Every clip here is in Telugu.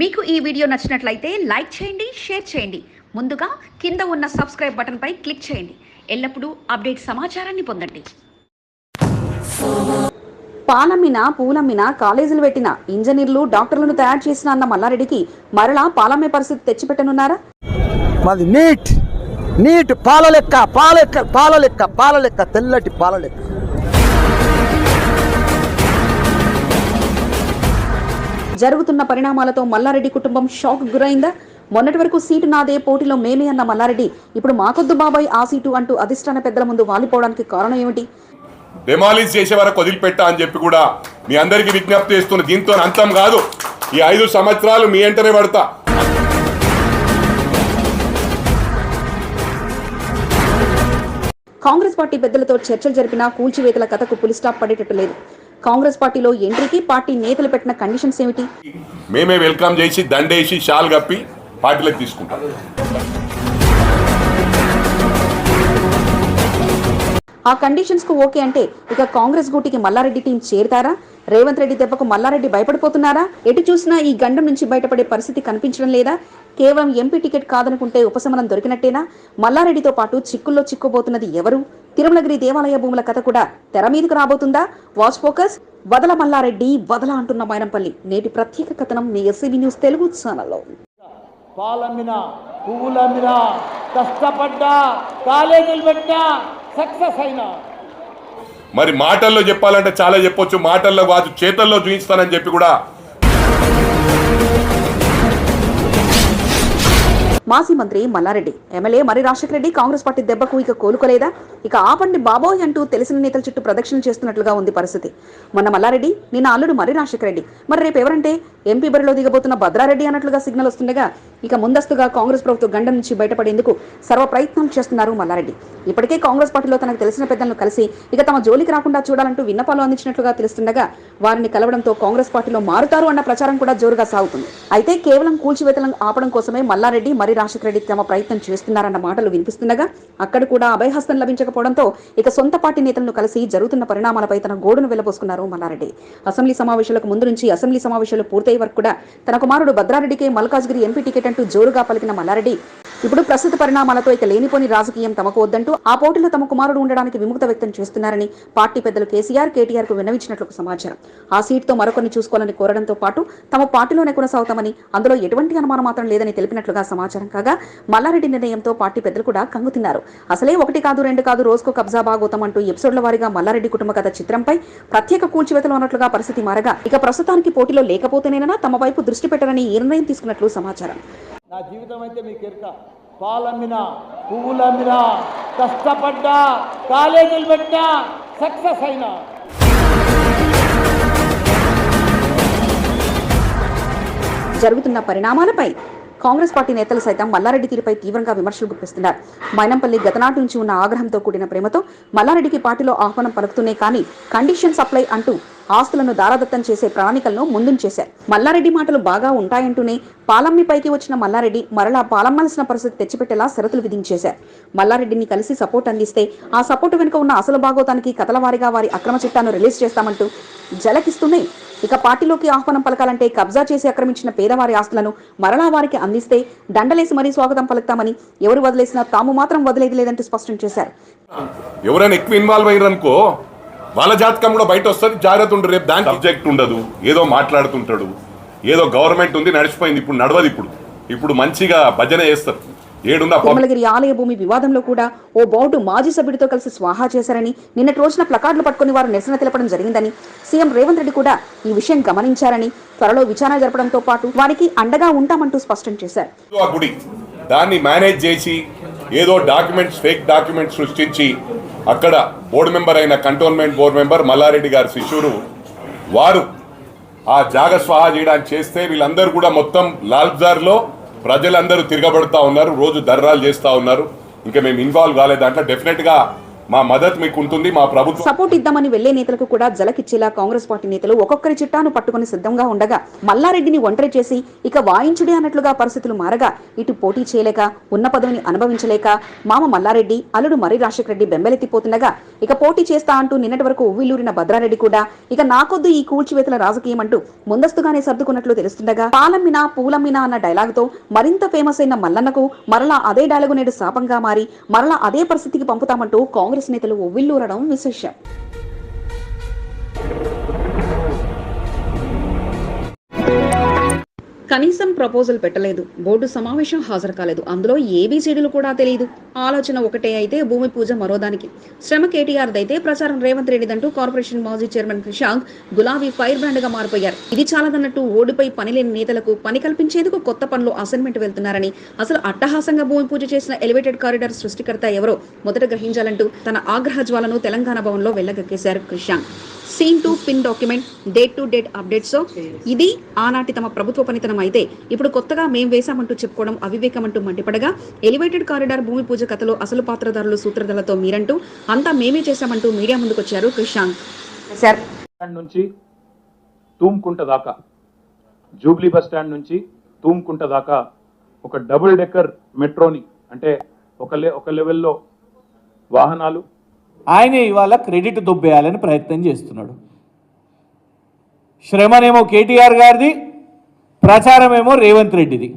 మీకు ఈ వీడియో నచ్చినట్లయితే లైక్ చేయండి షేర్ చేయండి. ముందుగా కింద ఉన్న సబ్స్క్రైబ్ బటన్పై క్లిక్ చేయండి. ఎల్లప్పుడూ అప్డేట్ సమాచారాన్ని పొందండి. పాలమ్మిన పూలమ్మిన కాలేజీలు పెట్టిన ఇంజనీర్లు డాక్టర్లను తయారు చేసిన అన్న మల్లారెడ్డికి మరలా పాలమ్మే పరిస్థితి తెచ్చిపెట్టనున్నారా? మాది నీట్ నీట్ పాల లెక్క పాల లెక్క పాల లెక్క పాల లెక్క తెల్లటి పాల లెక్క జరుగుతున్న పరిణామాలతో మల్లారెడ్డి కుటుంబం షాక్ గురైందా. మొన్నటి వరకు సీటు నాదే పోటీలో మేమే అన్న మల్లారెడ్డి. ఇప్పుడు మాకొద్దు బాబాయ్ ఆ సీటు అంటూ అధిష్టాన పెద్దల ముందు వాలిపోవడానికి కారణం ఏమిటి? డెమాలిష్ చేసే వరకు వదిలిపెట్టా అని చెప్పి కూడా మీ అందరికీ విజ్ఞప్తి చేస్తున్న దీంతో అంతం కాదు. ఈ ఐదు సంవత్సరాలు మీ వెంటనే పడతా. కాంగ్రెస్ పార్టీ పెద్దలతో చర్చలు జరిపినా కూల్చివేతల కథకు పులి స్టాప్ పడేటట్టు లేదు. కాంగ్రెస్ పార్టీలో ఎంట్రీకి పార్టీ నేతలు పెట్టిన కండిషన్స్ ఏమిటి? మేమే వెల్కమ్ చేసి దండేసి షాల్ కప్పి పార్టీలకు తీసుకుంటాం. ఆ కండిషన్స్కు ఓకే అంటే ఇక కాంగ్రెస్ గూటికి మల్లారెడ్డి టీం చేరుతారా? రేవంత్ రెడ్డి దెబ్బకు మల్లారెడ్డి భయపడిపోతున్నారా? ఎటు చూసినా ఈ గండం నుంచి బయటపడే పరిస్థితి కనిపించడం లేదా? కేవలం ఎంపీ టికెట్ కాదనుకుంటే ఉపశమనం దొరికినట్టేనా? మల్లారెడ్డితో పాటు చిక్కుల్లో చిక్కుపోతున్నది ఎవరు? తిరుమలగిరి దేవాలయ భూముల కథ కూడా తెర మీదకు రాబోతుందా? Watch focus? వదల మల్లారెడ్డి వదల అంటున్న మైనంపల్లి. నేటి ప్రత్యేక కథనం మీ ఎస్సీబీ న్యూస్ తెలుగు ఛానల్లో. పాలమ్మిన పువ్వులమ్మిన కష్టపడ్డా కాలేజీలు పెట్టినా సక్సెస్ అయినా. మరి మాటల్లో చెప్పాలంటే చాలా చెప్పొచ్చు మాటల్లో కాదు చేతల్లో చూపిస్తానని చెప్పి కూడా మాజీ మంత్రి మల్లారెడ్డి. ఎమ్మెల్యే మరి రాజశేఖర రెడ్డి కాంగ్రెస్ పార్టీ దెబ్బకు ఇక కోలుకోలేదా? ఇక ఆపండి బాబోయ్ అంటూ తెలిసిన నేతల చుట్టూ ప్రదక్షిణ చేస్తున్నట్లుగా ఉంది పరిస్థితి. మొన్న మల్లారెడ్డి నిన్న అల్లుడు మరి రాజశేఖర రెడ్డి మరి రేపు ఎవరంటే? ఎంపీ బరిలో దిగబోతున్న భద్రారెడ్డి అన్నట్లుగా సిగ్నల్ వస్తుండగా ఇక ముందస్తుగా కాంగ్రెస్ ప్రభుత్వ గండం నుంచి బయటపడేందుకు సర్వ ప్రయత్నం చేస్తున్నారు మల్లారెడ్డి. ఇప్పటికే కాంగ్రెస్ పార్టీలో తనకు తెలిసిన పెద్దలను కలిసి ఇక తమ జోలికి రాకుండా చూడాలంటూ విన్నపాలు అందించినట్లుగా తెలుస్తుండగా వారిని కలవడంతో కాంగ్రెస్ పార్టీలో మారుతారు అన్న ప్రచారం కూడా జోరుగా సాగుతుంది. అయితే కేవలం కూల్చివేతలను ఆపడం కోసమే మల్లారెడ్డి మరి రాజశేఖర రెడ్డి తమ ప్రయత్నం చేస్తున్నారన్న మాటలు వినిపిస్తుండగా అక్కడ కూడా అభయహస్తం లభించకపోవడంతో ఇక సొంత పార్టీ నేతలను కలిసి జరుగుతున్న పరిణామాలపై తన గోడును వెలబోసుకున్నారు మల్లారెడ్డి. అసెంబ్లీ సమావేశాలకు ముందు నుంచి అసెంబ్లీ సమావేశాలు పూర్తయ్యే వరకు కూడా తన కుమారుడు భద్రారెడ్డికి మల్కాజ్గిరి ఎంపీ టికెట్ అంటూ జోరుగా పలికిన మల్లారెడ్డి ఇప్పుడు ప్రస్తుత పరిణామాలతో ఇక లేనిపోని రాజకీయం తమకు వద్దంటూ ఆ పోటీలో తమ కుమారుడు ఉండడానికి విముక్త వ్యక్తం చేస్తున్నారని పార్టీ పెద్దలు కేసీఆర్ కేటీఆర్కు విన్నవించినట్లు సమాచారం. ఆ సీట్తో మరొకరిని చూసుకోవాలని కోరడంతో పాటు తమ పార్టీలోనే కొనసాగుతామని అందులో ఎటువంటి అనుమానం మాత్రం లేదని తెలిపినట్లుగా సమాచారం కాగా మల్లారెడ్డి నిర్ణయంతో పార్టీ పెద్దలు కూడా కంగుతిన్నారు అసలే ఒకటి కాదు రెండు కాదు రోజుకు కబ్జా బాగోతాం అంటూ ఎపిసోడ్ల వారీగా మల్లారెడ్డి కుటుంబ కథ చిత్రంపై ప్రత్యేక కూల్చివేతలు ఉన్నట్లుగా పరిస్థితి మారగా ఇక ప్రస్తుతానికి పోటీలో లేకపోతేనేనా తమ వైపు దృష్టి పెట్టరని ఈ నిర్ణయం తీసుకున్నట్లు సమాచారం. నా జీవితం అయితే మీకు ఎరుక. పాలమ్మిన పువ్వులమ్మిన కష్టపడ్డా కాలేజీలు పెట్టినా సక్సెస్ అయినా. జరుగుతున్న పరిణామాలపై కాంగ్రెస్ పార్టీ నేతలు సైతం మల్లారెడ్డి తీరుపై తీవ్రంగా విమర్శలు గుప్పిస్తున్నారు. మైనంపల్లి గతనాటి నుంచి ఉన్న ఆగ్రహంతో కూడిన ప్రేమతో మల్లారెడ్డికి పార్టీలో ఆహ్వానం పలుకుతూనే కానీ కండిషన్ సప్లై అంటూ ఆస్తులను దారాదత్తం చేసే ప్రణాళికలను ముందుంచేశారు మల్లారెడ్డి మాటలు బాగా ఉంటాయంటూనే పాలమ్మిపైకి వచ్చిన మల్లారెడ్డి మరలా పాలమ్మాల్సిన పరిస్థితి తెచ్చిపెట్టేలా షరతులు విధించేశారు. మల్లారెడ్డిని కలిసి సపోర్ట్ అందిస్తే ఆ సపోర్టు వెనుక ఉన్న అసలు భాగోతానికి కథలవారిగా వారి అక్రమ చిట్టాను రిలీజ్ చేస్తామంటూ జలకిస్తూనే ఇక పార్టీలోకి ఆహ్వానం పలకాలంటే కబ్జా చేసి ఆక్రమించిన పేదవారి ఆస్తులను మరలా వారికి అందిస్తే దండలేసి మరీ స్వాగతం పలుకుతామని ఎవరు వదిలేసినా తాము మాత్రం వదిలేది లేదంటూ స్పష్టం చేశారు. ఎవరైనా ఎక్కువ ఇన్వాల్వ్ అయ్యారనుకో వాళ్ళ జాతకం కూడా బయట వస్తుంది జాగ్రత్త ఉండదు రేపు దానికి. సబ్జెక్ట్ ఉండదు ఏదో మాట్లాడుతుంటాడు ఏదో గవర్నమెంట్ ఉంది నడిచిపోయింది ఇప్పుడు నడవదు ఇప్పుడు. ఇప్పుడు మంచిగా భజన చేస్తారు. తిరుమలగిరి ఆలయ భూమి వివాదంలో కూడా ఓ బోర్డు మాజీ సభ్యుడితో కలిసి స్వాహా చేశారని నిన్నటి రోజున ప్లకార్డులు పట్టుకుని వారు నిరసన తెలపడం జరిగిందని సీఎం రేవంత్ రెడ్డి కూడా ఈ విషయం గమనించారని త్వరలో విచారణ జరపడంతో పాటు వారికి అండగా ఉంటామంటూ స్పష్టం చేశారు. దాన్ని మేనేజ్ చేసి ఏదో డాక్యుమెంట్స్ ఫేక్ డాక్యుమెంట్స్ సృష్టించి అక్కడ బోర్డు మెంబర్ అయిన కంటోన్మెంట్ బోర్డు మెంబర్ మల్లారెడ్డి గారి శిష్యుడు వారు ఆ జాగస్వాహ చేయడానికి చేస్తే వీళ్ళందరూ కూడా మొత్తం లాల్జార్లో ప్రజలందరూ తిరగబడుతూ ఉన్నారు రోజు దర్రాలు చేస్తూ ఉన్నారు. ఇంకా మేము ఇన్వాల్వ్ కాలేదు. దాంట్లో డెఫినెట్గా మా మద్దతు మీకు ఉంటుంది మా ప్రభుత్వం సపోర్ట్ ఇద్దామని వెళ్ళే నేతలకు కూడా జలకిచ్చేలా కాంగ్రెస్ పార్టీ నేతలు ఒక్కొక్కరి చిట్టాను పట్టుకుని సిద్ధంగా ఉండగా మల్లారెడ్డిని ఒంటరి చేసి ఇక వాయించుడే అన్నట్లుగా పరిస్థితులు మారగా ఇటు పోటీ చేయలేక ఉన్న పదవిని అనుభవించలేక మామ మల్లారెడ్డి అల్లుడు మర్రి రాజశేఖర రెడ్డి బెంబెలెత్తిపోతుండగా ఇక పోటీ చేస్తా అంటూ నిన్నటి వరకు ఉవ్విల్లూరిన భద్రారెడ్డి కూడా ఇక నాకొద్దు ఈ కూల్చివేతల రాజకీయం అంటూ ముందస్తుగానే సర్దుకున్నట్లు తెలుస్తుండగా పాలమ్మినా పూలమ్మినా అన్న డైలాగ్తో మరింత ఫేమస్ అయిన మల్లన్నకు మరలా అదే డైలాగు నేడు శాపంగా మారి మరలా అదే పరిస్థితికి పంపుతామంటూ కాంగ్రెస్ కాంగ్రెస్ నేతలు ఒవ్విల్లూరడం విశేషం. కనీసం ప్రపోజల్ పెట్టలేదు. బోర్డు సమావేశం హాజరు కాలేదు. అందులో ఏబీసీడీలు కూడా తెలియదు. ఆలోచన ఒకటే అయితే భూమి పూజ మరోదానికి శ్రమ కేటీఆర్ దైతే ప్రచారం రేవంత్ రెడ్డిదంటూ కార్పొరేషన్ మాజీ చైర్మన్ క్రిషాంక్ గులాబీ ఫైర్ బ్రాండ్గా మారిపోయారు. ఇది చాలదన్నట్టు ఓడిపై పనిలేని నేతలకు పని కల్పించేందుకు కొత్త పనులు అసైన్మెంట్ వెళ్తున్నారని అసలు అట్టహాసంగా భూమి పూజ చేసిన ఎలివేటెడ్ కారిడార్ సృష్టికర్త ఎవరో మొదట గ్రహించాలంటూ తన ఆగ్రహ జ్వాలను తెలంగాణ భవన్లో వెళ్ళగక్కేశారు Krishank scene to pin document date to date updates ఇది ఆనాటి తమ ప్రభుత్వ పనితనం అయితే. ఇప్పుడు కొత్తగా మేం వేశామంటూ చెప్పుకోవడం అవివేకం అంటూ మండిపడగా ఎలివేటెడ్ కారిడార్ భూమి పూజ కథలో అసలు పాత్రధారులు సూత్రధారులతో మీరంటూ అంతా మేమే చేశామంటూ మీడియా ముందుకొచ్చారు క్రిషాంక్ సార్ స్టాండ్ నుంచి తూమ్కుంట దాకా జూబ్లీ బస్ స్టాండ్ నుంచి తూమ్కుంట దాకా ఒక డబుల్ డెక్కర్ మెట్రోని అంటే ఒక లె ఒక లెవెల్లో వాహనాలు ఆయన ఇవాళ క్రెడిట్ దొబ్బేయాలని ప్రయత్నం చేస్తున్నాడు. శ్రమనేమో కేటీఆర్ గారిది ప్రచారమేమో రేవంత్ రెడ్డిది.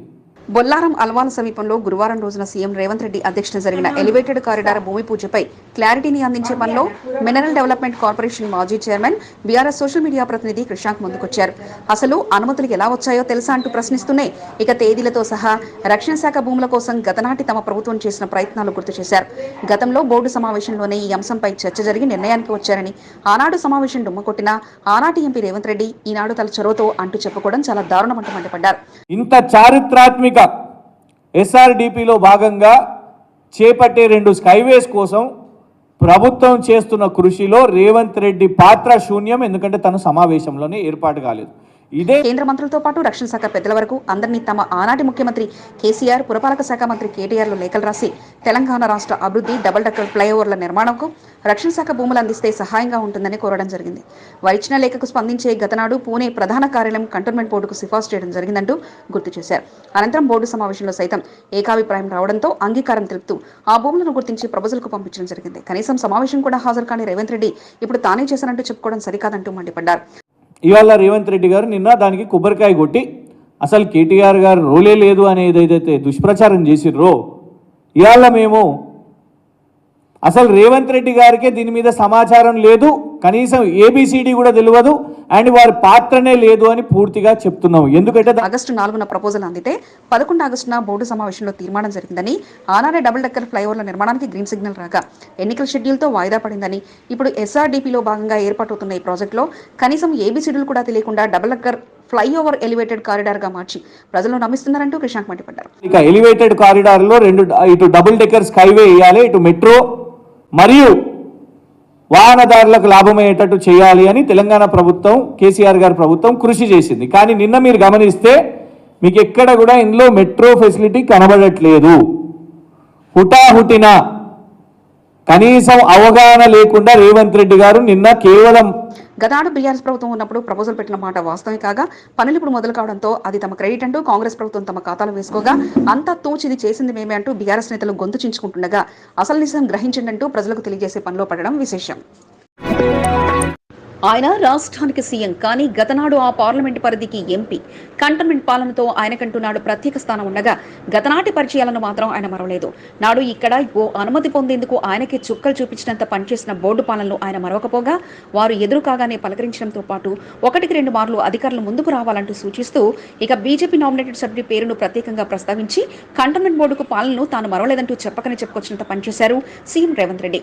బొల్లారం అల్వాన్ సమీపంలో గురువారం రోజున సీఎం రేవంత్ రెడ్డి అధ్యక్షతన జరిగిన ఎలివేటెడ్ కారిడార్ భూమి పూజపై క్లారిటీని అందించే పనిలో మినరల్ డెవలప్మెంట్ కార్పొరేషన్ మాజీ చైర్మన్ బీఆర్ఎస్ సోషల్ మీడియా ప్రతినిధి కృషాంక్ ముందుకొచ్చారు. అసలు అనుమతులు ఎలా వచ్చాయో తెలుసా అంటూ ప్రశ్నిస్తూనే ఇక తేదీలతో సహా రక్షణ శాఖ భూముల కోసం గతనాటి తమ ప్రభుత్వం చేసిన ప్రయత్నాలు గుర్తు చేశారు. గతంలో బోర్డు సమావేశంలోనే ఈ అంశంపై చర్చ జరిగి నిర్ణయానికి వచ్చారని ఆనాడు సమావేశం డుమ్మకొట్టిన ఆనాటి ఎంపీ రేవంత్ రెడ్డి ఈనాడు తల చొరవతో అంటూ చెప్పుకోవడం చాలా దారుణమంటూ మండిపడ్డారు. ఇంత చారిత్రాత్మక ఎస్ఆర్డిపిలో భాగంగా చేపట్టే రెండు స్కైవేస్ కోసం ప్రభుత్వం చేస్తున్న కృషిలో రేవంత్ రెడ్డి పాత్ర శూన్యం ఎందుకంటే తను సమావేశంలోనే ఏర్పాటు కాలేదు. ఇదే కేంద్ర మంత్రులతో పాటు రక్షణ శాఖ పెద్దల వరకు అందరినీ తమ ఆనాటి ముఖ్యమంత్రి కేసీఆర్ పురపాలక శాఖ మంత్రి కేటీఆర్లు లేఖలు రాసి తెలంగాణ రాష్ట్ర అభివృద్ధి డబుల్ డక్కర్ ఫ్లైఓవర్ల నిర్మాణంకు రక్షణ శాఖ భూములు అందిస్తే సహాయంగా ఉంటుందని కోరడం జరిగింది. వైచిన లేఖకు స్పందించే గతనాడు పూణే ప్రధాన కార్యాలయం కంటోన్మెంట్ బోర్డుకు సిఫార్సు చేయడం జరిగిందంటూ గుర్తు చేశారు. అనంతరం బోర్డు సమావేశంలో సైతం ఏకాభిప్రాయం రావడంతో అంగీకారం తెలుపుతూ ఆ భూములను గుర్తించి ప్రపోజల్కు పంపించడం జరిగింది. కనీసం సమావేశం కూడా హాజరు కాని రేవంత్ రెడ్డి ఇప్పుడు తానే చేశానంటూ చెప్పుకోవడం సరికాదంటూ మండిపడ్డారు. ఇవాళ రేవంత్ రెడ్డి గారు నిన్న దానికి కొబ్బరికాయ కొట్టి అసలు కేటీఆర్ గారు రోలే లేదు అనేది ఏదైతే దుష్ప్రచారం చేసిర్రో ఇవాళ మేము అసలు రేవంత్ రెడ్డి గారికే దీని మీద సమాచారం లేదు. కనీసం ఏబిసిడి కూడా తెలియదు అండ్ వారి పాత్రనే లేదు అని పూర్తిగా చెప్తున్నాం. ఎందుకంటే ఆగస్టు నాలుగున ప్రపోజల్ అందితే పదకొండు ఆగస్టున బోర్డు సమావేశంలో తీర్మానం జరిగిందని ఆనాడే డబుల్ డెక్కర్ ఫ్లైఓవర్ల నిర్మాణానికి గ్రీన్ సిగ్నల్ రాగా ఎన్నికల షెడ్యూల్తో వాయిదా పడిందని ఇప్పుడు ఎస్ఆర్డీపీలో భాగంగా ఏర్పాటవుతున్న ఈ ప్రాజెక్టులో కనీసం ఏబీసీడీలు కూడా తెలియకుండా డబుల్ డెక్కర్ ఫ్లైఓవర్ ఎలివేటెడ్ కారిడార్గా మార్చి ప్రజలు నమ్మిస్తున్నారంటూ క్రిషాంక్ మండిపడ్డారు. ఇక ఎలివేటెడ్ కారిడార్లో రెండు ఇటు డబుల్ డెక్కర్ స్కైవే వేయాలి ఇటు మెట్రో మరియు వాహనదారులకు లాభమయ్యేటట్టు చేయాలి అని తెలంగాణ ప్రభుత్వం కేసీఆర్ గారి ప్రభుత్వం కృషి చేసింది. కానీ నిన్న మీరు గమనిస్తే మీకు ఎక్కడ కూడా ఇందులో మెట్రో ఫెసిలిటీ కనబడట్లేదు. హుటాహుటిన కనీసం అవగాహన లేకుండా రేవంత్ రెడ్డి గారు నిన్న కేవలం గతాడు బీఆర్ఎస్ ప్రభుత్వం ఉన్నప్పుడు ప్రపోజల్ పెట్టిన మాట వాస్తవమే కాగా పనులు ఇప్పుడు మొదలు కావడంతో అది తమ క్రెడిట్ అంటూ కాంగ్రెస్ ప్రభుత్వం తమ ఖాతాలో వేసుకోగా అంతా తోచిది చేసింది మేమే అంటూ బీఆర్ఎస్ నేతలు గొంతు చించుకుంటుండగా అసలు నిజం గ్రహించండి అంటూ ప్రజలకు తెలియజేసే పనిలో పడడం విశేషం. ఆయన రాష్ట్రానికి సీఎం కానీ గతనాడు ఆ పార్లమెంట్ పరిధికి ఎంపీ కంటోన్మెంట్ పాలనతో ఆయనకంటూ నాడు ప్రత్యేక స్థానం ఉండగా గతనాటి పరిచయాలను మాత్రం ఆయన మరవలేదు. నాడు ఇక్కడ ఓ అనుమతి పొందేందుకు ఆయనకి చుక్కలు చూపించినంత పనిచేసిన బోర్డు పాలనలు ఆయన మరవకపోగా వారు ఎదురు కాగానే పలకరించడంతో పాటు ఒకటికి రెండు మార్లు అధికారులు ముందుకు రావాలంటూ సూచిస్తూ ఇక బీజేపీ నామినేటెడ్ సభ్యుడి పేరును ప్రత్యేకంగా ప్రస్తావించి కంటోన్మెంట్ బోర్డుకు పాలనను తాను మరవలేదంటూ చెప్పకనే చెప్పుకొచ్చినంత పనిచేశారు సీఎం రేవంత్ రెడ్డి.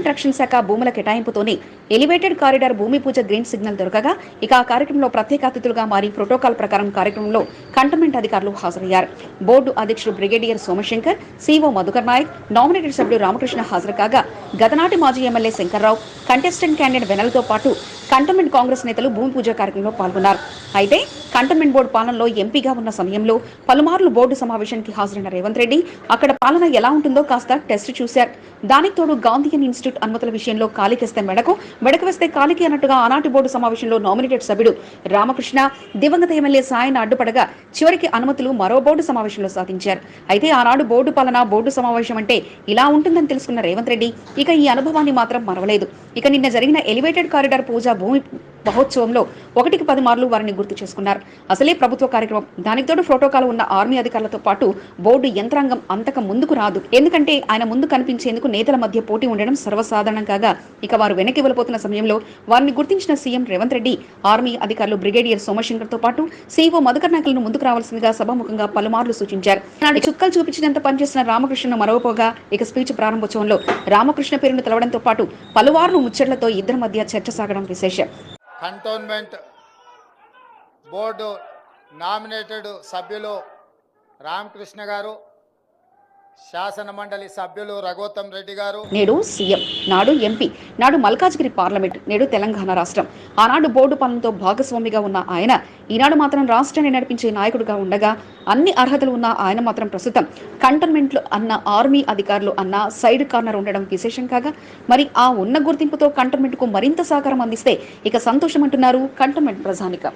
గవర్నమెంట్ రక్షణ శాఖ భూముల కేటాయింపుతోనే ఎలివేటెడ్ కారిడార్ భూమి పూజ గ్రీన్ సిగ్నల్ దొరకగా ఇక ఆ కార్యక్రమంలో ప్రత్యేక అతిథులుగా మారి ప్రోటోకాల్ ప్రకారం కార్యక్రమంలో కంటోన్మెంట్ అధికారులు హాజరయ్యారు. బోర్డు అధ్యక్షుడు brigadier Somashankar CO Madhukar Nayak nominated సభ్యుడు రామకృష్ణ హాజరు కాగా గతనాటి మాజీ ఎమ్మెల్యే శంకర్రావు కంటెస్టెంట్ క్యాండిడేట్ వెనల్తో పాటు కంటోన్మెంట్ కాంగ్రెస్ నేతలు భూమి పూజ కార్యక్రమంలో పాల్గొన్నారు. అయితే కంటోన్మెంట్ బోర్డు పాలనలో ఎంపీగా ఉన్న సమయంలో పలుమార్లు బోర్డు సమావేశానికి హాజరైన రేవంత్ రెడ్డి అక్కడ పాలన ఎలా ఉంటుందో కాస్త టెస్ట్ చూశారు. దానికి తోడు గాంధీయన్ ఇన్స్టిట్యూట్ అనుమతుల విషయంలో కాలికేస్తే మెడకు మెడకు వేస్తే కాలికి అన్నట్టుగా ఆనాటి బోర్డు సమావేశంలో నామినేటెడ్ సభ్యుడు రామకృష్ణ దివంగత ఎమ్మెల్యే సాయన అడ్డుపడగా చివరికి అనుమతులు మరో బోర్డు సమావేశంలో సాధించారు. అయితే ఆనాడు బోర్డు పాలన బోర్డు సమావేశం అంటే ఇలా ఉంటుందని తెలుసుకున్న రేవంత్ రెడ్డి ఇక ఈ అనుభవాన్ని మాత్రం మరవలేదు. ఇక నిన్న జరిగిన ఎలివేటెడ్ కారిడార్ పూజ భూమి మహోత్సవంలో ఒకటికి పది మార్లు వారిని గుర్తు చేసుకున్నారు. అసలే ప్రభుత్వ కార్యక్రమం. దానికి తోడు ప్రోటోకాల్ ఉన్న ఆర్మీ అధికారులతో పాటు బోర్డు యంత్రాంగం అంతక ముందుకు రాదు. ఎందుకంటే ఆయన ముందు కనిపించేందుకు నేతల మధ్య పోటీ ఉండడం సర్వసాధారణం కాగా ఇక వారు వెనక్కి వెళ్ళిపోతున్న సమయంలో వారిని గుర్తించిన సీఎం రేవంత్ రెడ్డి ఆర్మీ అధికారులు బ్రిగేడియర్ సోమశంకర్తో పాటు సీఈఓ మధుకర్ నాయకులను ముందుకు రావాల్సిందిగా సభాముఖంగా పలుమార్లు సూచించారు. నాడు చుక్కలు చూపించినంత పనిచేసిన రామకృష్ణ మరవపోగా ఇక స్పీచ్ ప్రారంభోత్సవంలో రామకృష్ణ పేరును తెలవడంతో పాటు పలువార్లు ముచ్చట్లతో ఇద్దరి మధ్య చర్చ సాగడం విశేషం. కంటోన్మెంట్ బోర్డు నామినేటెడ్ సభ్యులు రామకృష్ణ గారు శాసన మండలి సభ్యులు రఘోత్తం రెడ్డి గారు. నేడు సీఎం నాడు ఎంపీ నాడు మల్కాజ్గిరి పార్లమెంట్ నేడు తెలంగాణ రాష్ట్రం. ఆనాడు బోర్డు పనులతో భాగస్వామిగా ఉన్న ఆయన ఈనాడు మాత్రం రాష్ట్రాన్ని నడిపించే నాయకుడిగా ఉండగా అన్ని అర్హతలు ఉన్న ఆయన మాత్రం ప్రస్తుతం కంటోన్మెంట్లు అన్న ఆర్మీ అధికారులు అన్న సైడ్ కార్నర్ ఉండడం విశేషం కాగా మరి ఆ ఉన్న గుర్తింపుతో కంటోన్మెంట్కు మరింత సహకారం అందిస్తే ఇక సంతోషం అంటున్నారు కంటోన్మెంట్ ప్రజానిక.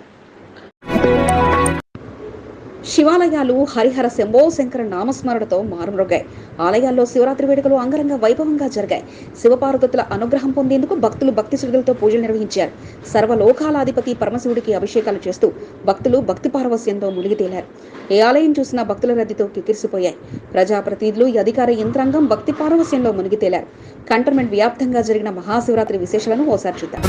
శివాలయాలు హరిహర శంభో శంకర నామస్మరణతో మారుమ్రోగాయి. ఆలయాల్లో శివరాత్రి వేడుకలు అంగరంగ వైభవంగా జరిగాయి. శివపార్వతుల అనుగ్రహం పొందేందుకు భక్తులు భక్తి శ్రద్ధలతో పూజలు నిర్వహించారు. సర్వలోకాలాధిపతి పరమశివుడికి అభిషేకాలు చేస్తూ భక్తులు భక్తి పారవస్యంతో మునిగి తేలారు. ఏ ఆలయం చూసినా భక్తుల రద్దీతో కిక్కిరిసిపోయాయి. ప్రజాప్రతినిధులు అధికార యంత్రాంగం భక్తి పారవస్యంలో మునిగి తేలారు. కంటోన్మెంట్ వ్యాప్తంగా జరిగిన మహాశివరాత్రి విశేషాలను ఓసారి చూద్దాం.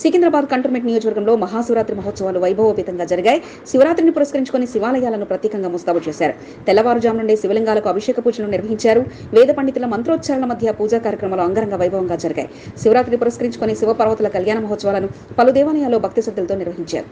సికింద్రాబాద్ కంటోన్మెంట్ నియోజకవర్గంలో మహాశివరాత్రి మహోత్సవాలు వైభవోపేతంగా జరిగాయి. శివరాత్రిని పురస్కరించుకొని శివాలయాలను ప్రత్యేకంగా ముస్తాబు చేశారు. తెల్లవారుజాము నుండి శివలింగాలకు అభిషేక పూజలు నిర్వహించారు. వేద పండితుల మంత్రోచ్చారణ మధ్య పూజా కార్యక్రమాలు అంగరంగ వైభవంగా జరిగాయి. శివరాత్రి పురస్కరించుకొని శివపార్వతుల కళ్యాణ మహోత్సవాలను పలు దేవాలయాల్లో భక్తి శ్రద్ధలతో నిర్వహించారు.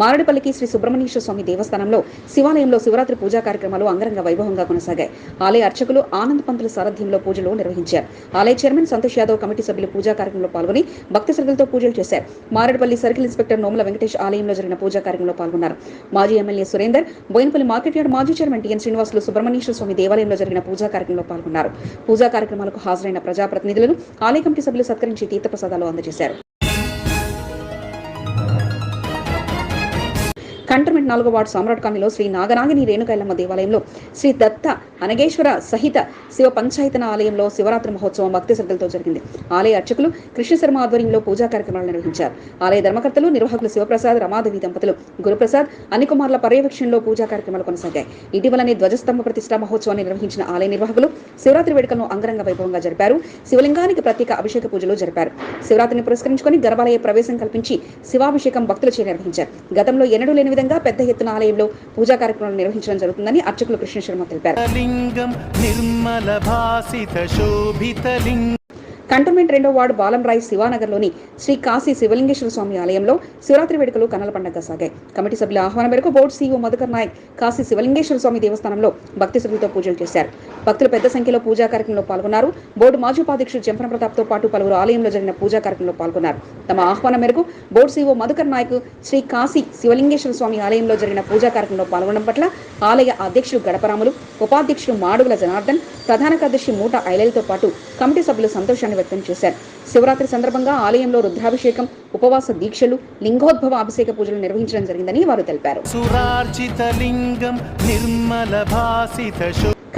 మారడిపల్లికి శ్రీ సుబ్రహ్మణ్యేశ్వర స్వామి దేవస్థానంలో శివాలయంలో శివరాత్రి పూజా కార్యక్రమాలు అంగరంగ వైభవంగా కొనసాగాయి. ఆలయ అర్చకులు ఆనంద్ పంతుల సారథ్యంలో పూజలు నిర్వహించారు. ఆలయ చైర్మన్ సంతోష్ యాదవ్ కమిటీ సభ్యులు పూజా కార్యక్రమంలో పాల్గొని భక్తి శ్రద్ధలతో పూజలు చేశారు. మారడిపల్లి సర్కిల్ ఇన్స్పెక్టర్ నోముల వెంకటేష్ ఆలయంలో జరిగిన పూజా కార్యక్రమంలో పాల్గొన్నారు. మాజీ MLA Surender Bowenpally market yard మాజీ చైర్మన్ టిఎన్ శ్రీనివాసులు సుబ్రహ్మణ్యేశ్వర స్వామి దేవాలయంలో జరిగిన పూజా కార్యక్రమంలో పాల్గొన్నారు. పూజా కార్యక్రమాలకు హాజరైన ప్రజాప్రతినిధులను ఆలయ కమిటీ సభ్యులు సత్కరించి తీర్థప్రసాదాలు అందజేశారు. కంటర్మెంట్ నాలుగో వార్డు సామ్రాట్ కాలనీలో శ్రీ నాగనాగిని రేణుకైలమ్మ దేవాలయంలో శ్రీ దత్త అనగేశ్వర సహిత శివ పంచాయతన ఆలయంలో శివరాత్రి మహోత్సవం భక్తి శ్రద్ధలతో జరిగింది. ఆలయ అర్చకులు కృష్ణశర్మ ఆధ్వర్యంలో పూజా కార్యక్రమాలు నిర్వహించారు. ఆలయ ధర్మకర్తలు నిర్వాహకులు శివప్రసాద్ రమాదేవి దంపతులు గురుప్రసాద్ అనికుమార్ల పర్యవేక్షణలో పూజా కార్యక్రమాలు కొనసాగాయి. ఇటీవలనే ధ్వజస్తంభ ప్రతిష్ట మహోత్సవాన్ని నిర్వహించిన ఆలయ నిర్వాహకులు శివరాత్రి వేడుకలను అంగరంగ వైభవంగా జరిపారు. శివలింగానికి ప్రత్యేక అభిషేక పూజలు జరిపారు. శివరాత్రిని పురస్కరించుకొని గర్భాలయ ప్రవేశం కల్పించి శివాభిషేకం భక్తులచే నిర్వహించారు. గతంలో ఎన్నడూ లేని విధంగా పెద్ద ఎత్తున ఆలయంలో పూజా కార్యక్రమాలు నిర్వహించడం జరుగుతుందని అర్చకులు కృష్ణ శర్మ తెలిపారు కంటోన్మెంట్ రెండో వార్డు బాలంరాయ్ శివానగర్లోని శ్రీ కాశీ శివలింగేశ్వర స్వామి ఆలయంలో శివరాత్రి వేడుకలు కన్నల పండగ సాగాయి. కమిటీ సభ్యుల ఆహ్వానం మేరకు బోర్డు సీఈఓ మధుకర్ నాయక్ కాశీ శివలింగేశ్వర స్వామి దేవస్థానంలో భక్తి శ్రద్ధలతో పూజలు చేశారు. భక్తులు పెద్ద సంఖ్యలో పూజా కార్యక్రమంలో పాల్గొన్నారు. బోర్డు మాజీ ఉపాధ్యక్షుడు జంపన ప్రతాప్తో పాటు పలువురు ఆలయంలో జరిగిన పూజా కార్యక్రమంలో పాల్గొన్నారు. తమ ఆహ్వానం మేరకు బోర్డు సీఈఓ మధుకర్ నాయక్ శ్రీ కాశీ శివలింగేశ్వర స్వామి ఆలయంలో జరిగిన పూజా కార్యక్రమంలో పాల్గొనడం పట్ల ఆలయ అధ్యక్షుడు గడపరాములు ఉపాధ్యక్షుడు మాడుగుల జనార్దన్ ప్రధాన కార్యదర్శి మూట ఐలలతో పాటు కమిటీ సభ్యులు సంతోషాన్ని వ్యక్తం చేశారు. శివరాత్రి సందర్భంగా ఆలయంలో రుద్రాభిషేకం ఉపవాస దీక్షలు లింగోద్భవ అభిషేక పూజలు నిర్వహించడం జరిగిందని వారు తెలిపారు.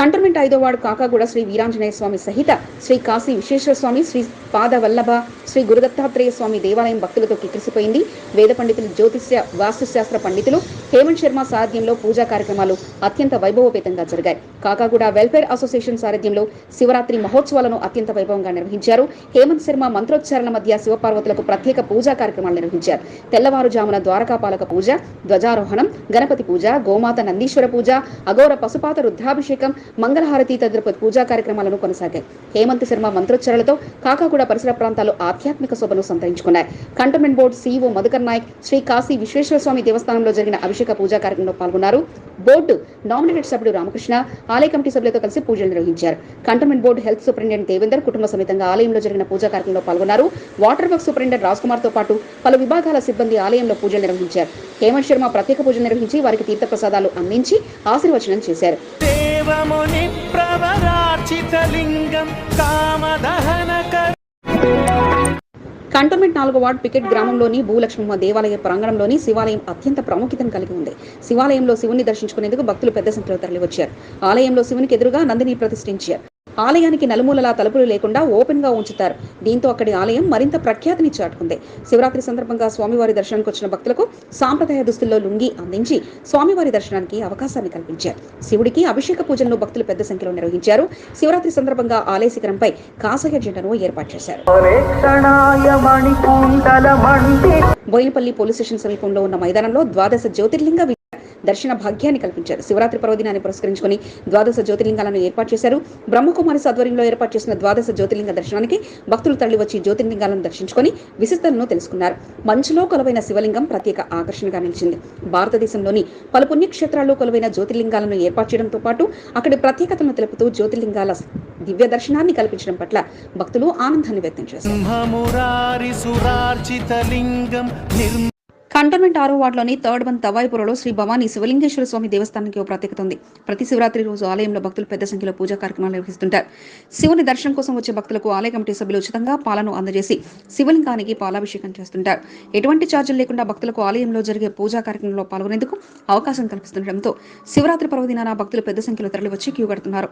కంటర్మెంట్ ఐదో వార్డు కాకాగూడ శ్రీ వీరాంజనేయ స్వామి సహిత శ్రీ కాశీ విశ్వేశ్వర స్వామి శ్రీ పాద వల్లభ శ్రీ గురుదత్తాత్రేయ స్వామి దేవాలయం భక్తులతో కిక్కిసిపోయింది వేద పండితులు జ్యోతిష్య వాస్తుశాస్త్ర పండితులు హేమంత్ శర్మ సారథ్యంలో పూజా కార్యక్రమాలు అత్యంత వైభవోపేతంగా జరిగాయి. కాకాగూడ వెల్ఫేర్ అసోసియేషన్ సారథ్యంలో శివరాత్రి మహోత్సవాలను అత్యంత వైభవంగా నిర్వహించారు. హేమంత్ శర్మ మంత్రోచ్చారణ మధ్య శివపార్వతులకు ప్రత్యేక పూజా కార్యక్రమాలు నిర్వహించారు. తెల్లవారుజామున ద్వారకాపాలక పూజ ధ్వజారోహణం గణపతి పూజ గోమాత నందీశ్వర పూజ అఘోర పశుపాత రుద్రాభిషేకం మంగళహారతి తదితర పూజా కార్యక్రమాలను కొనసాగాయి. హేమంత్ శర్మ మంత్రోచ్చరణలతో కాకాగూడ పరిసర ప్రాంతాలు ఆధ్యాత్మిక శోభను సంతరించుకున్నాయి. Cantonment board CEO Madhukar Nayak Sri Kashi Vishweshwara Swamy దేవస్థానంలో జరిగిన అభిషేక పూజా కార్యక్రమంలో పాల్గొన్నారు. బోర్డు నామినేటెడ్ సభ్యుడు రామకృష్ణ ఆలయ కమిటీ సభ్యులతో కలిసి పూజలు నిర్వహించారు. Cantonment board health superintendent Devender కుటుంబ సమేతంగా ఆలయంలో జరిగిన పూజా కార్యక్రమంలో పాల్గొన్నారు. వాటర్ వర్క్ సూపరింటెండెంట్ రాజ్ కుమార్తో పాటు పలు విభాగాల సిబ్బంది ఆలయంలో పూజలు నిర్వహించారు. హేమంత్ శర్మ ప్రత్యేక పూజలు నిర్వహించి వారికి తీర్థప్రసాదాలు అందించి ఆశీర్వచనం చేశారు. దేవముని కంటోన్మెంట్ నాలుగో వార్డు పికెట్ గ్రామంలోని భూలక్ష్మమ్మ దేవాలయ ప్రాంగణంలోని శివాలయం అత్యంత ప్రాముఖ్యతను కలిగి ఉంది. శివాలయంలో శివుని దర్శించుకునేందుకు భక్తులు పెద్ద సంఖ్యలో తరలివచ్చారు. ఆలయంలో శివునికి ఎదురుగా నందిని ప్రతిష్ఠించారు. ఆలయానికి నలుమూలలా తలుపులు లేకుండా ఓపెన్గా ఉంచుతారు. దీంతో అక్కడి ఆలయం మరింత ప్రఖ్యాతిని చాటుకుంది. శివరాత్రి సందర్భంగా స్వామివారి దర్శనానికి వచ్చిన భక్తులకు సాంప్రదాయ దుస్తుల్లో లుంగి అందించి స్వామివారి దర్శనానికి అవకాశాన్ని కల్పించారు. శివుడికి అభిషేక పూజలను భక్తులు పెద్ద సంఖ్యలో నిర్వహించారు. శివరాత్రి సందర్భంగా ఆలయ శిఖరంపై కాసయ్య జెండను ఏర్పాటు చేశారు. బోయినపల్లి పోలీస్ స్టేషన్ సమీపంలో ఉన్న మైదానంలో ద్వాదశ జ్యోతిర్లింగ దర్శన భాగ్యాన్ని కల్పించారు. శివరాత్రి పర్వదినాన్ని పురస్కరించుకుని ద్వాదశ జ్యోతిర్లింగాలను ఏర్పాటు చేశారు. బ్రహ్మకుమారి ఆధ్వర్యంలో ఏర్పాటు చేసిన ద్వాదశ జ్యోతిర్లింగ దర్శనానికి భక్తులు తరలివచ్చి జ్యోతిర్లింగాలను దర్శించుకొని విశిష్టలను తెలుసుకున్నారు. మంచులో కొలవైన శివలింగం ప్రత్యేక ఆకర్షణగా నిలిచింది. భారతదేశంలోని పలు పుణ్యక్షేత్రాల్లో కొలువైన జ్యోతిర్లింగాలను ఏర్పాటు చేయడంతో పాటు అక్కడి ప్రత్యేకతలను తెలుపుతూ జ్యోతిర్లింగాల దివ్య దర్శనాన్ని కల్పించడం పట్ల భక్తులు ఆనందాన్ని వ్యక్తం చేశారు. కంటోన్మెంట్ ఆరో వార్డులోని థర్డ్ వన్ తవాయిపురలో శ్రీ భవానీ శివలింగేశ్వర స్వామి దేవస్థానానికి ఓ ప్రత్యేకత ఉంది. ప్రతి శివరాత్రి రోజు ఆలయంలో భక్తులు పెద్ద సంఖ్యలో పూజా కార్యక్రమాలు నిర్వహిస్తుంటారు. శివుని దర్శనం కోసం వచ్చే భక్తులకు ఆలయ కమిటీ సభ్యులు ఉచితంగా పాలను అందజేసి శివలింగానికి పాలాభిషేకం చేస్తుంటారు. ఎటువంటి ఛార్జీలు లేకుండా భక్తులకు ఆలయంలో జరిగే పూజా కార్యక్రమంలో పాల్గొనేందుకు అవకాశం కల్పిస్తుండటంతో శివరాత్రి పర్వదినాన భక్తులు పెద్ద సంఖ్యలో తరలివచ్చి క్యూ కడుతున్నారు.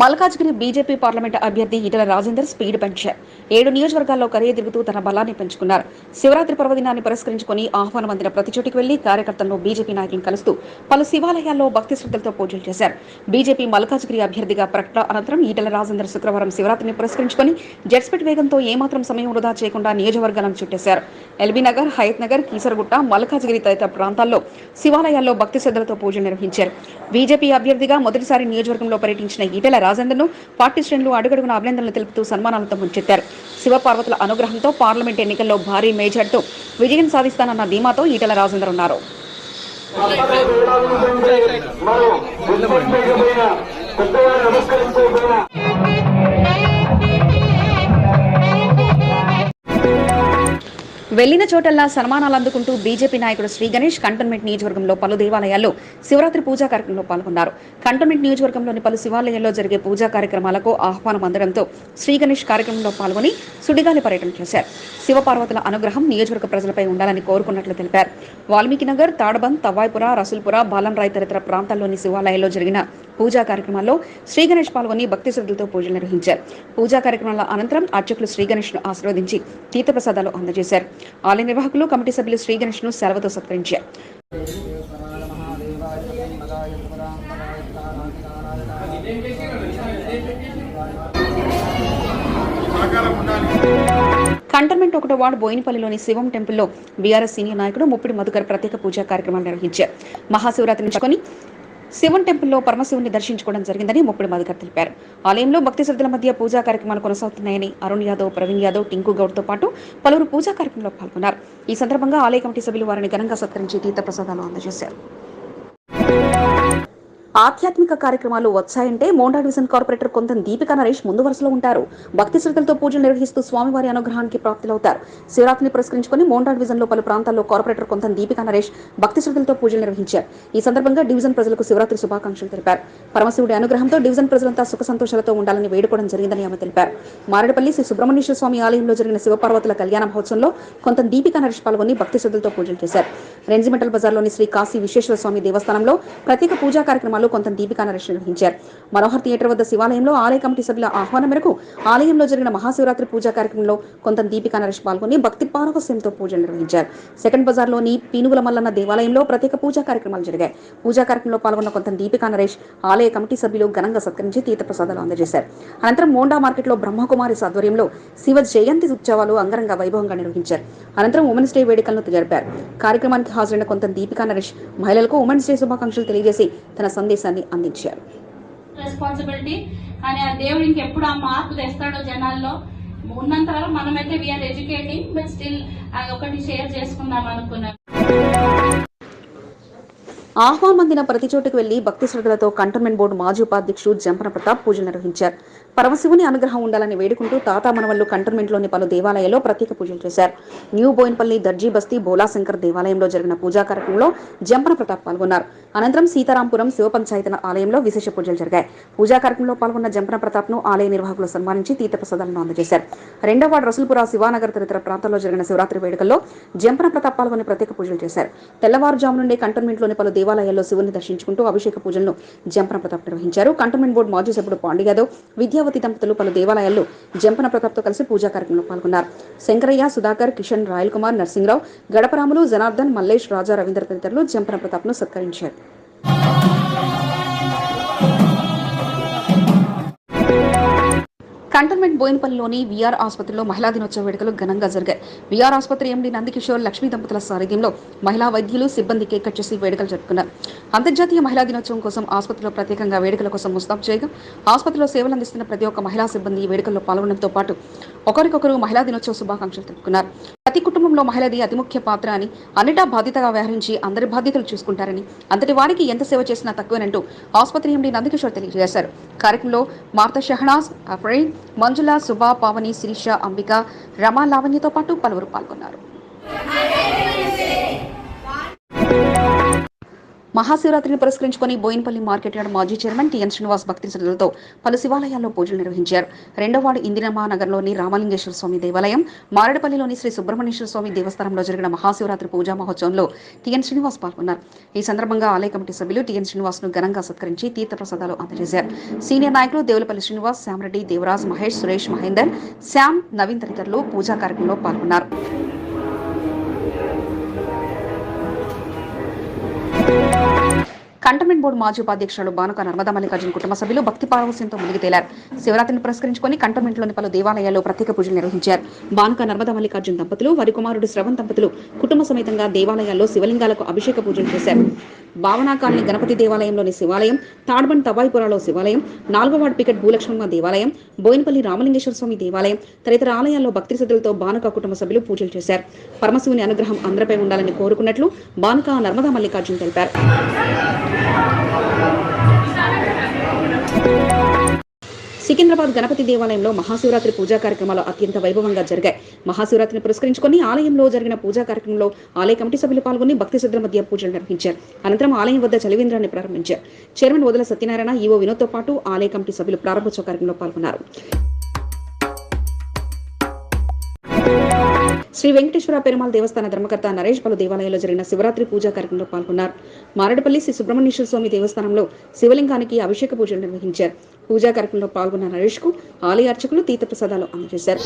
మల్కాజ్గిరి బీజేపీ పార్లమెంట్ అభ్యర్థి ఈటల రాజేందర్ స్పీడ్ పెంచారు ఏడు నియోజకవర్గాల్లో కరియే తిరుగుతూ తన బలాన్ని పెంచుకున్నారు. శివరాత్రి పర్వదినాన్ని పురస్కరించుకుని ఆహ్వానం అందిన ప్రతి చోటికి వెళ్ళి కార్యకర్తలను బీజేపీ నాయకులను కలుస్తూ పలు శివాలయాల్లో భక్తి శ్రద్ధలతో పూజలు చేశారు. బీజేపీ మల్కాజ్గిరి అభ్యర్థిగా ప్రకటన అనంతరం ఈటల రాజేందర్ శుక్రవారం శివరాత్రిని పురస్కరించుకుని జెట్స్పీడ్ వేగంతో ఏమాత్రం సమయం వృధా చేయకుండా నియోజకవర్గాలను చుట్టేశారు. ఎల్బీ నగర్ హయత్ నగర్ కీసరగుట్ట మల్కాజ్గిరి తదితర ప్రాంతాల్లో శివాలయాల్లో భక్తి శ్రద్ధలతో పూజలు నిర్వహించారు. బీజేపీ అభ్యర్థిగా మొదటిసారి నియోజకవర్గంలో పర్యటించిన ఈటల రాజేందర్ను పార్టీ శ్రేణులు అడుగడుగున అభినందనలు తెలుపుతూ సన్మానాలతో ముంచెత్తారు. శివపార్వతుల అనుగ్రహంతో పార్లమెంట్ ఎన్నికల్లో భారీ మేజర్తో విజయం సాధిస్తానన్న ధీమాతో ఈటల రాజేందర్ ఉన్నారు. వెళ్ళిన చోటల్లా సన్మానాలు అందుకుంటూ బీజేపీ నాయకుడు శ్రీ గణేష్ కంటోన్మెంట్ నియోజకవర్గంలో పలు దేవాలయాల్లో శివరాత్రి పూజా కార్యక్రమంలో పాల్గొన్నారు. కంటోన్మెంట్ నియోజకవర్గంలోని పలు శివాలయాల్లో జరిగే పూజా కార్యక్రమాలకు ఆహ్వానం అందడంతో శ్రీ గణేష్ కార్యక్రమంలో పాల్గొని సుడిగాలి పర్యటన చేశారు. శివపార్వతుల అనుగ్రహం నియోజకవర్గ ప్రజలపై ఉండాలని కోరుకున్నట్లు తెలిపారు. వాల్మీకి నగర్ తాడబంద్ తవాయిపుర రసూల్పుర బాలంరాయ్ తదితర ప్రాంతాల్లోని శివాలయాల్లో జరిగిన పూజా కార్యక్రమాల్లో శ్రీ గణేష్ పాల్గొని భక్తి శ్రద్ధలతో పూజలు నిర్వహించారు. పూజా కార్యక్రమాల అనంతరం అర్చకులు శ్రీ గణేష్ను ఆశీర్వదించి తీర్థప్రసాదాలు అందజేశారు. ఆలయ నిర్వాహకులు కమిటీ సభ్యులు శ్రీ గణేష్ను సెలవుతో సత్కరించారు. కంటోన్మెంట్ ఒకటో వార్డు బోయినపల్లిలోని శివం టెంపుల్లో బీఆర్ఎస్ సీనియర్ నాయకుడు ముప్పిడి మధుకర్ ప్రత్యేక పూజా కార్యక్రమాలు నిర్వహించారు. మహాశివరాత్రి చేసుకుని శివన్ టెంపుల్లో పరమశివుని దర్శించుకోవడం జరిగిందని ముప్పిడి మధుకర్ తెలిపారు. ఆలయంలో భక్తి శ్రద్ధల మధ్య పూజా కార్యక్రమాలు కొనసాగుతున్నాయని అరుణ్ యాదవ్ ప్రవీణ్ యాదవ్ టింకు గౌడ్తో పాటు పలువురు పూజా కార్యక్రమంలో పాల్గొన్నారు. ఈ సందర్భంగా ఆలయ కమిటీ సభ్యులు వారిని ఘనంగా సత్కరించి తీర్థప్రసాదాలు అందజేశారు. ఆధ్యాత్మిక కార్యక్రమాలు వచ్చాయంటే మోండా డివిజన్ కార్పొరేటర్ కొంత దీపికా నరేష్ ముందు వరుసలో ఉంటారు. భక్తి శ్రద్ధలతో పూజలు నిర్వహిస్తూ స్వామివారి అనుగ్రహానికి ప్రాప్తులవుతారు. శివరాత్రిని పురస్కరించుకుని మోండా డివిజన్లో పలు ప్రాంతాల్లో కార్పొరేటర్ కొంత దీపికా నరేష్ భక్తి శ్రద్ధలతో పూజలు నిర్వహించారు. ఈ సందర్భంగా డివిజన్ ప్రజలకు శివరాత్రి శుభాకాంక్షలు తెలిపారు. పరమశివుడి అనుగ్రహంతో డివిజన్ ప్రజలంతా సుఖ సంతోషాలతో ఉండాలని వేడుకోవడం జరిగిందని ఆమె తెలిపారు. మారేడుపల్లి శ్రీ సుబ్రహ్మణ్యేశ్వర స్వామి ఆలయంలో జరిగిన శివపార్వతుల కళ్యాణ మహోత్సవంలో కొంత దీపికా నరేష్ పాల్గొని భక్తి శ్రద్ధలతో పూజలు చేశారు. రెంజిమెంటల్ బజార్లోని శ్రీ కాశీ విశ్వేశ్వర స్వామి దేవస్థానంలో ప్రత్యేక పూజా కార్యక్రమాలు స్థానాల్లో కొంత దీపికా నరేష్ నిర్వహించారు. మనోహర్ థియేటర్ వద్ద శివాలయంలో ఆలయ కమిటీ సభ్యుల ఆహ్వానం మేరకు ఆలయంలో జరిగిన మహాశివరాత్రి పూజా కార్యక్రమంలో కొంత దీపికా నరేష్ పాల్గొని భక్తి పారవస్యంతో పూజలు నిర్వహించారు. సెకండ్ బజార్లోని పీనుగుల మల్లన్న దేవాలయంలో ప్రత్యేక పూజా కార్యక్రమాలు జరిగాయి. పూజా కార్యక్రమంలో పాల్గొన్న కొంత దీపికా నరేష్ ఆలయ కమిటీ సభ్యులు ఘనంగా సత్కరించి తీర్థప్రసాదాలు అందజేశారు. అనంతరం మోండా మార్కెట్లో బ్రహ్మకుమారి ఆధ్వర్యంలో శివ జయంతి ఉత్సవాలు అంగరంగ వైభవంగా నిర్వహించారు. అనంతరం ఉమెన్స్ డే వేడుకలను జరిపారు కార్యక్రమానికి హాజరైన కొంత దీపికా నరేష్ మహిళలకు ఉమెన్స్ డే శుభాకాంక్షలు తెలియజేసి తన సందేశం సందేశాన్ని అందించారు. రెస్పాన్సిబిలిటీ కానీ ఆ దేవుడు ఇంకెప్పుడు ఆ మార్పు తెస్తాడో జనాల్లో. ఉన్నంత వరకు మనమైతే వీఆర్ ఎడ్యుకేటింగ్ బట్ స్టిల్ అది ఒకటి షేర్ చేసుకుందాం అనుకున్నాను ఆహ్వానం అందిన ప్రతి చోటుకు వెళ్ళి భక్తి శ్రద్ధలతో కంటోన్మెంట్ బోర్డు మాజీ ఉపాధ్యక్షుడు జంపన ప్రతాప్ పూజలు నిర్వహించారు. పరమశివుని అనుగ్రహం ఉండాలని వేడుకుంటూ తాత మనవళ్ళు కంటోన్మెంట్లోని పలు దేవాలయాల్లో ప్రత్యేక పూజలు చేశారు. న్యూ బోయిన్పల్లి దర్జీ బస్తీ భోలాశంకర్ దేవాలయంలో జరిగిన పూజా కార్యక్రమంలో జంపన ప్రతాప్ పాల్గొన్నారు. అనంతరం సీతారాంపురం శివ పంచాయతన ఆలయంలో విశేష పూజలు జరిగాయి. పూజా కార్యక్రమంలో పాల్గొన్న జంపన ప్రతాప్ను ఆలయ నిర్వాహకులు సన్మానించి తీర్థప్రసాదాలను అందజేశారు. రెండవ వార్డు రసుల్పుర శివానగర్ తదితర ప్రాంతాల్లో జరిగిన శివరాత్రి వేడుకల్లో జంపన ప్రతాప్ పాల్గొని ప్రత్యేక పూజలు చేశారు. తెల్లవారుజాము నుండి కంటోన్మెంట్లోని పలు దేవాలయాల్లో శివుని దర్శించుకుంటూ అభిషేక పూజలను జంపన ప్రతాప్ నిర్వహించారు. కంటోన్మెంట్ బోర్డు మాజీ సభ్యుడు పాండి యాదవ్ విద్యావతి దంపతులు పలు దేవాలయాల్లో జంపన ప్రతాప్తో కలిసి పూజా కార్యక్రమంలో పాల్గొన్నారు. శంకరయ్య సుధాకర్ కిషన్ రాయల్ కుమార్ నర్సింగ్రావు గడపరాములు జనార్దన్ మల్లేష్ రాజా రవీంద్ర తదితరులు జంపన ప్రతాప్ను సత్కరించారు. కంటోన్మెంట్ బోయినపల్లిలోని విఆర్ ఆసుపత్రిలో మహిళా దినోత్సవ వేడుకలు ఘనంగా జరిగాయి. విఆర్ ఆసుపత్రి ఎండి నందికిషోర్ లక్ష్మీ దంపతుల సారథ్యంలో మహిళా వైద్యులు సిబ్బంది కేక్ కట్ చేసి వేడుకలు జరుపుకున్నారు. అంతర్జాతీయ మహిళా దినోత్సవం కోసం ఆసుపత్రిలో ప్రత్యేకంగా వేడుకల కోసం ముస్తాబ్ చేయగా ఆసుపత్రిలో సేవలు అందిస్తున్న ప్రతి ఒక్క మహిళా సిబ్బంది ఈ వేడుకల్లో పాల్గొనడంతో పాటు ఒకరికొకరు మహిళా దినోత్సవ శుభాకాంక్షలు తెలుపుకున్నారు. ప్రతి కుటుంబంలో మహిళది అతి ముఖ్య పాత్ర అని అన్నిటా బాధ్యతగా వ్యవహరించి అందరి బాధ్యతలు చూసుకుంటారని అంతటి వారికి ఎంత సేవ చేసినా తక్కువేనంటూ ఆసుపత్రి ఎండి నందకిషోర్ తెలియజేశారు. కార్యక్రమంలో మార్త షహనాజ్ అఫ్రీన్ మంజుల సుభా పావని శిరీష అంబిక రమా లావణ్యతో పాటు పలువురు పాల్గొన్నారు. మహాశివరాత్రిని పురస్కరించుకొని బోయినపల్లి మార్కెట్ యార్డ్ మాజీ చైర్మన్ టిఎన్ శ్రీనివాస్ భక్తి శ్రద్ధలతో పలు శివాలయాల్లో పూజలు నిర్వహించారు. రెండవ వార్డు నగర్లోని రామలింగేశ్వర స్వామి దేవాలయం మారేడుపల్లిలోని శ్రీ సుబ్రహ్మణ్యేశ్వర స్వామి దేవస్థానంలో జరిగిన మహాశివరాత్రి పూజా మహోత్సవంలో టిఎన్ శ్రీనివాస్ పాల్గొన్నారు. ఈ సందర్భంగా ఆలయ కమిటీ సభ్యులు టిఎన్ శ్రీనివాస్ను ఘనంగా సత్కరించి తీర్థప్రసాదాలు అందజేశారు. సీనియర్ నాయకులు దేవులపల్లి శ్రీనివాస్ శ్యామరెడ్డి దేవరాజ్ మహేష్ సురేష్ మహేందర్ శ్యామ్ నవీన్ తదితరులు పూజా కార్యక్రమంలో పాల్గొన్నారు. కంటోన్మెంట్ బోర్డు మాజీ ఉపాధ్యక్షుడు బానుక నర్మదా మల్లికార్జున కుటుంబ సభ్యులు భక్తి పారవశ్యంతో మునిగి తేలారు శివరాత్రిని పురస్కరించుకొని కంటోన్మెంట్లోని పలు దేవాలయాల్లో ప్రత్యేక పూజలు నిర్వహించారు. బానుక నర్మదా మల్లికార్జున దంపతులు వారి కుమారుడు శ్రవణ్ దంపతులు కుటుంబ సమేతంగా దేవాలయాల్లో శివలింగాలకు అభిషేక పూజలు చేశారు. భావనా కాలనీ గణపతి దేవాలయంలోని శివాలయం తాడ్బండ్ తవాయిపురాలో శివాలయం నాలుగో వార్డు పికెట్ భూలక్ష్మమ్మ దేవాలయం బోయినపల్లి రామలింగేశ్వర స్వామి దేవాలయం తదితర ఆలయాల్లో భక్తి శ్రద్ధలతో బానుక కుటుంబ సభ్యులు పూజలు చేశారు. పరమశివుని అనుగ్రహం అందరిపై ఉండాలని కోరుకున్నట్లు బానుక నర్మదా మల్లికార్జున తెలిపారు. సికింద్రాబాద్ గణపతి దేవాలయంలో మహాశివరాత్రి పూజా కార్యక్రమాలు అత్యంత వైభవంగా జరిగాయి. మహాశివరాత్రిని పురస్కరించుకొని ఆలయంలో జరిగిన పూజా కార్యక్రమంలో ఆలయ కమిటీ సభ్యులు పాల్గొని భక్తి శ్రద్ధల మధ్య పూజలు నిర్వహించారు. అనంతరం ఆలయం వద్ద చలివేంద్రాన్ని ప్రారంభించారు. చైర్మన్ వదల సత్యనారాయణ ఈవో వినోద్తో పాటు ఆలయ కమిటీ సభ్యులు ప్రారంభోత్సవ కార్యక్రమంలో పాల్గొన్నారు. శ్రీ వెంకటేశ్వర పెరుమాళ్ దేవస్థాన ధర్మకర్త నరేష్ పలు దేవాలయంలో జరిగిన శివరాత్రి పూజా కార్యక్రమంలో పాల్గొన్నారు. మారడపల్లి శ్రీ సుబ్రహ్మణ్యేశ్వర స్వామి దేవస్థానంలో శివలింగానికి అభిషేక పూజలు నిర్వహించారు. పూజా కార్యక్రమంలో పాల్గొన్న నరేష్కు ఆలయ అర్చకులు తీర్థప్రసాదాలు అందజేశారు.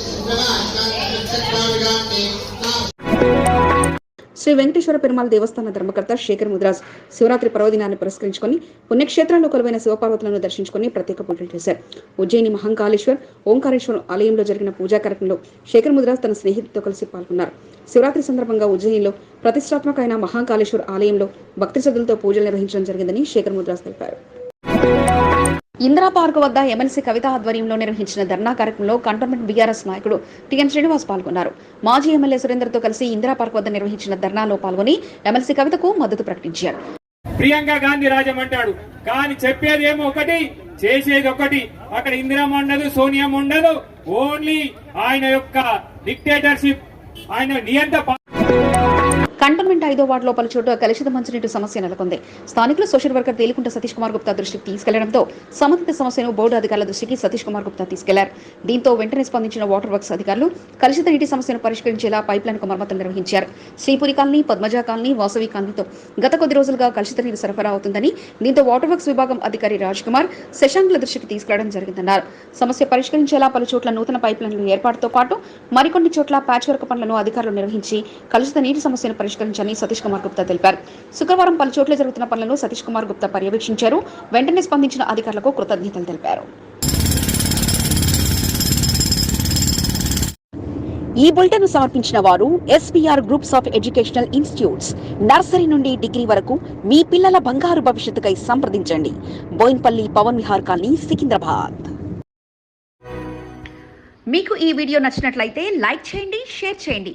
శ్రీ వెంకటేశ్వర పెరుమాల దేవస్థాన ధర్మకర్త శేఖర్ ముద్రాజ్ శివరాత్రి పర్వదినాన్ని పురస్కరించుకొని పుణ్యక్షేత్రంలో కొలువైన శివపార్వతులను దర్శించుకొని ప్రత్యేక పూజలు చేశారు. ఉజ్జయిని మహంకాళేశ్వర్ ఓంకారేశ్వరం ఆలయంలో జరిగిన పూజా కార్యక్రమంలో శేఖర్ ముద్రాజ్ తన స్నేహితులతో కలిసి పాల్గొన్నారు. శివరాత్రి సందర్భంగా ఉజ్జయినిలో ప్రతిష్టాత్మకమైన మహాకాళేశ్వర్ ఆలయంలో భక్తి శ్రద్ధలతో పూజలు నిర్వహించడం జరిగిందని శేఖర్ ముద్రాజ్ తెలిపారు. ఇందిరా పార్క్ వద్ద ఎమ్మెల్సీ కవిత ఆధ్వర్యంలో నిర్వహించిన ధర్నా కార్యక్రమంలో కంటోన్మెంట్ బీఆర్ఎస్ నాయకుడు టిఎన్ శ్రీనివాస్ పాల్గొన్నారు. మాజీ ఎమ్మెల్యే సురేందర్తో కలిసి ఇందిరా పార్క్ వద్ద నిర్వహించిన ధర్నాలో పాల్గొని ఎమ్మెల్సీ కవితకు మద్దతు ప్రకటించారు. ప్రియాంక గాంధీ రాజమంటాడు. కానీ చెప్పేది ఏమో ఒకటి చేసేది ఒకటి. అక్కడ ఇందిరా ఉండదు సోనియా ఉండదు ఓన్లీ ఆయన యొక్క డిక్టేటర్షిప్ ఆయన నియంత కంటోన్మెంట్ ఐదో వార్డులో పలు చోట్ల కలుషిత మంచినీటి సమస్య నెలకొంది. స్థానికులు సోషల్ వర్కర్ తేలికుంట సతీష్ కుమార్ గుప్తా దృష్టికి తీసుకెళ్ళడంతో సంబంధిత సమస్యను బోర్డు అధికారుల దృష్టికి సతీష్ కుమార్ గుప్తా తీసుకెళ్ళారు. దీంతో వెంటనే స్పందించిన వాటర్ వర్క్స్ అధికారులు కలుషిత నీటి సమస్యను పరిష్కరించేలా పైప్ లైన్ మరమ్మతులు నిర్వహించారు. శ్రీపురి కాలనీ పద్మజా కాలనీ వాసవి కాలనీతో గత కొద్ది రోజులుగా కలుషిత నీరు సరఫరా అవుతుందని దీంతో వాటర్ వర్క్స్ విభాగం అధికారి రాజ్ కుమార్ శశాంక్ల దృష్టికి తీసుకెళ్ళడం జరిగిందన్నారు. సమస్య పరిష్కరించేలా పలు చోట్ల నూతన పైప్ లైన్ల ఏర్పాటుతో పాటు మరికొన్ని చోట్ల ప్యాచ్ వర్క్ పనులను అధికారులు నిర్వహించి కలుషిత నీటి సమస్యను పరిష్కరించాలని సతీష్ కుమార్ గుప్తా తెలిపారు. శుక్రవారం పలు చోట్ల జరుగుతున్న పనులను సతీష్ కుమార్ గుప్తా పర్యవేక్షించారు. వెంటనే స్పందించిన అధికారులకు కృతజ్ఞతలు తెలిపారు. ఈ బులెటిన్ సమర్పించిన వారు SBR groups of educational institutes. Nursery నుండి డిగ్రీ వరకు మీ పిల్లల బంగారు భవిష్యత్తుకై సంప్రదించండి. బోయిన్పల్లి పవన్ విహార్ కాలనీ సికింద్రాబాద్. మీకు ఈ వీడియో నచ్చినట్లయితే లైక్ చేయండి షేర్ చేయండి.